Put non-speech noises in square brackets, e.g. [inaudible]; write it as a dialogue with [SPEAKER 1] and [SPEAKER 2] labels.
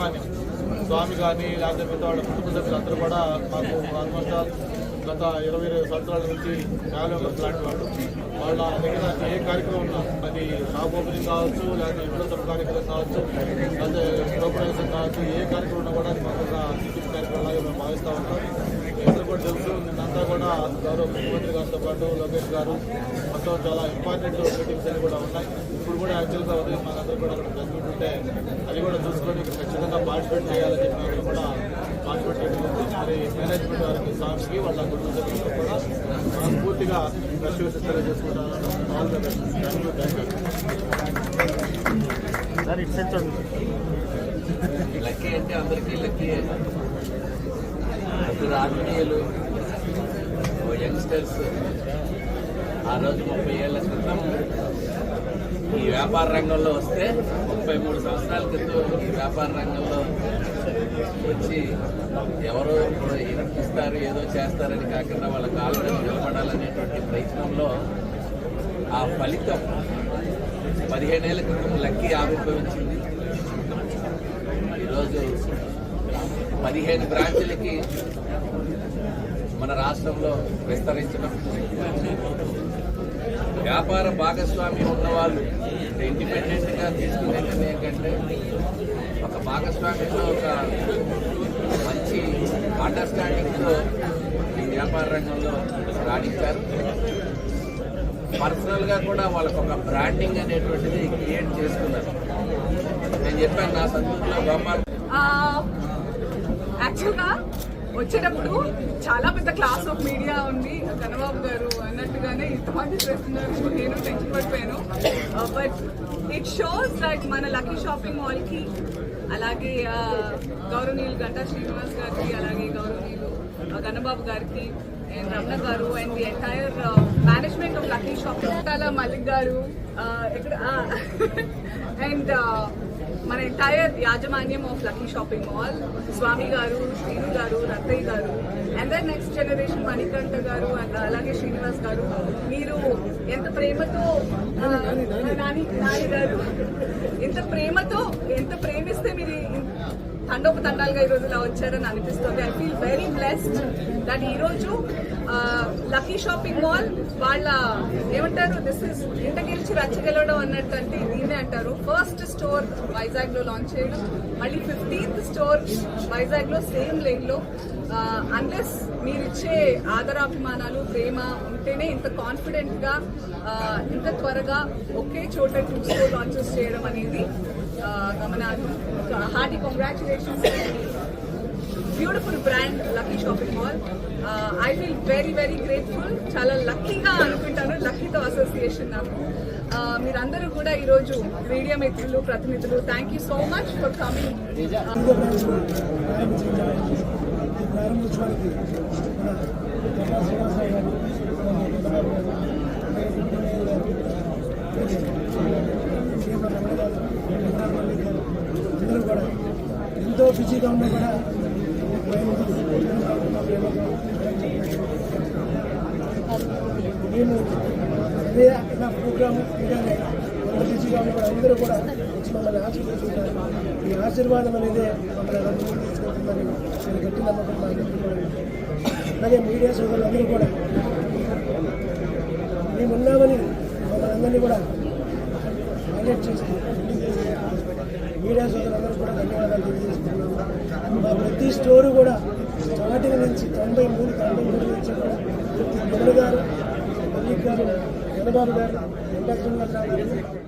[SPEAKER 1] Lucky యాజమాన్యం స్వామి కానీ లేకపోతే మిగతా వాళ్ళ కుటుంబ సభ్యులు అందరూ కూడా మాకు ఆల్మోస్ట్ ఆల్ గత ఇరవై ఇరవై సంవత్సరాల నుంచి ఫ్యామిలీ మెంబర్స్ లాంటి వాళ్ళు. వాళ్ళ దగ్గర ఏ కార్యక్రమం ఉన్నా అది షాప్ ఓపెనింగ్ కావచ్చు లేకపోతే విడతల కార్యక్రమం కావచ్చు లేకపోతే ప్రోగ్రామ్స్ కావచ్చు ఏ కార్యక్రమం ఉన్నా కూడా అది మాకు ఒక కార్యక్రమం లాగా మేము భావిస్తూ ఉంటాం అందరూ కూడా తెలుసు నిన్నంతా కూడా గౌరవ ముఖ్యమంత్రి గారితో పాటు లోకేష్ గారు మొత్తం చాలా ఇంపార్టెంట్ మీటింగ్స్ అన్ని కూడా ఉన్నాయి. ఇప్పుడు కూడా యాక్చువల్గా ఉదయం మనందరూ కూడా అక్కడ ప్రెస్ ఉంటే అది కూడా చూసుకొని ఖచ్చితంగా పార్టిసిపేట్ చేయాలని చెప్పి కూడా పార్టిసిపేట్ చేయడం. మరి మేనేజ్మెంట్ వారికి సాంగ్స్కి వాళ్ళ సభ్యులకు కూడా మనం పూర్తిగా బెస్ట్ విషయం తెలియజేసుకుంటాను. All the best thank you thank you
[SPEAKER 2] sir
[SPEAKER 3] lucky అంటే అందరికీ లక్కీ. ఓ యంగ్స్టర్స్ ఆ రోజు ముప్పై ఏళ్ళ క్రితం ఈ వ్యాపార రంగంలో వస్తే ముప్పై మూడు సంవత్సరాల క్రితం ఈ వ్యాపార రంగంలో వచ్చి ఎవరో ఇస్తారు ఏదో చేస్తారని కాకుండా వాళ్ళ కాళ్ళ నిలబడాలనేటువంటి ప్రయత్నంలో ఆ ఫలితం పదిహేనేళ్ళ క్రితం లక్కీ ఆవిర్భవించింది ఈరోజు పదిహేను బ్రాంచులకి మన రాష్ట్రంలో విస్తరించడం వ్యాపార భాగస్వామి ఉన్నవాళ్ళు ఇండిపెండెంట్గా తీసుకునే ఒక భాగస్వామ్యంలో ఒక మంచి అండర్స్టాండింగ్తో ఈ వ్యాపార రంగంలో రాణించారు. పర్సనల్గా కూడా వాళ్ళకు ఒక బ్రాండింగ్ అనేటువంటిది క్రియేట్ చేసుకున్నారు. నేను చెప్పాను నా సంతృప్తిలో బొమ్మ
[SPEAKER 4] యాక్చువల్గా వచ్చేటప్పుడు చాలా పెద్ద క్లాస్ ఆఫ్ మీడియా ఉంది. కన్నబాబు గారు అన్నట్టుగానే ఇంతమంది చేస్తున్నారు. నేను టెన్షన్ పడిపోయాను. బట్ ఇట్ షోస్ దట్ మన లక్కీ షాపింగ్ మాల్కి అలాగే uh, గౌరవనీయులు గంటా శ్రీనివాస్ గారికి అలాగే గౌరవనీయులు ఆ, గన్నబాబు గారికి and Ramana garu and the entire management of Lucky Shopping Mallik garu uh, ఎక్కడ అండ్ [laughs] మన ఎంటైర్ యాజమాన్యం of Lucky Shopping Mall Swami garu Srinu garu Rattaiah garu and then next generation Manikanta garu and అలాగే శ్రీనివాస్ గారు మీరు ఎంత ప్రేమతో నాని నాని గారు ఎంత ప్రేమతో ఎంత ప్రేమిస్తే మీరు ఈ- తండోపు తండాలుగా ఈ రోజు ఇలా వచ్చారని అనిపిస్తుంది. I feel very blessed that ఈరోజు లక్కీ షాపింగ్ మాల్ వాళ్ళ ఏమంటారు దిస్ ఇస్ నుంచి రచ్చగలడం రచ్చగలవడం అన్నట్టు దీన్నే అంటారు. ఫస్ట్ స్టోర్ వైజాగ్లో లాంచ్ చేయడం. మళ్ళీ ఫిఫ్టీన్త్ స్టోర్ వైజాగ్లో సేమ్ లేన్లో అన్లెస్ మీరిచ్చే ఆదరాభిమానాలు ప్రేమ ఉంటేనే ఇంత కాన్ఫిడెంట్గా ఇంత త్వరగా ఒకే చోట టూ స్టోర్ లాంచెస్ చేయడం అనేది గమనాలు గమనార్హం. Hearty congratulations beautiful brand Lucky Shopping Mall I feel very very grateful చాలా లక్కీగా అనుకుంటాను. లక్కీతో అసోసియేషన్ నాకు. మీరందరూ కూడా ఈరోజు మీడియా మిత్రులు ప్రతినిధులు thank you so much for coming
[SPEAKER 5] కూడా ఎంతో బిజీగా ఉన్నా కూడా నేను అదే నా ప్రోగ్రామ్ ఇలానే ఎంత బిజీగా కూడా అందరూ కూడా వచ్చి మమ్మల్ని ఆశీర్వదించుకుంటారు ఈ ఆశీర్వాదం అనేది మమ్మల్ని ఎలా తీసుకుంటుందని నేను గట్టి నమ్మకం మా అలాగే మీడియా సోదరులందరూ కూడా మేము ఉన్నామని మమ్మల్ని అందరినీ కూడా హైలైట్ చేస్తూ మీడియా సోదరులందరూ కూడా ధన్యవాదాలు తెలియజేస్తున్నాము. మా ప్రతి స్టోరు కూడా స్టార్టింగ్ నుంచి తొంభై మూడు తొంభై మూడు నుంచి కూడా రమణ గారు మల్లిక్ గారు చంద్రబాబు గారు ఎంత చిన్న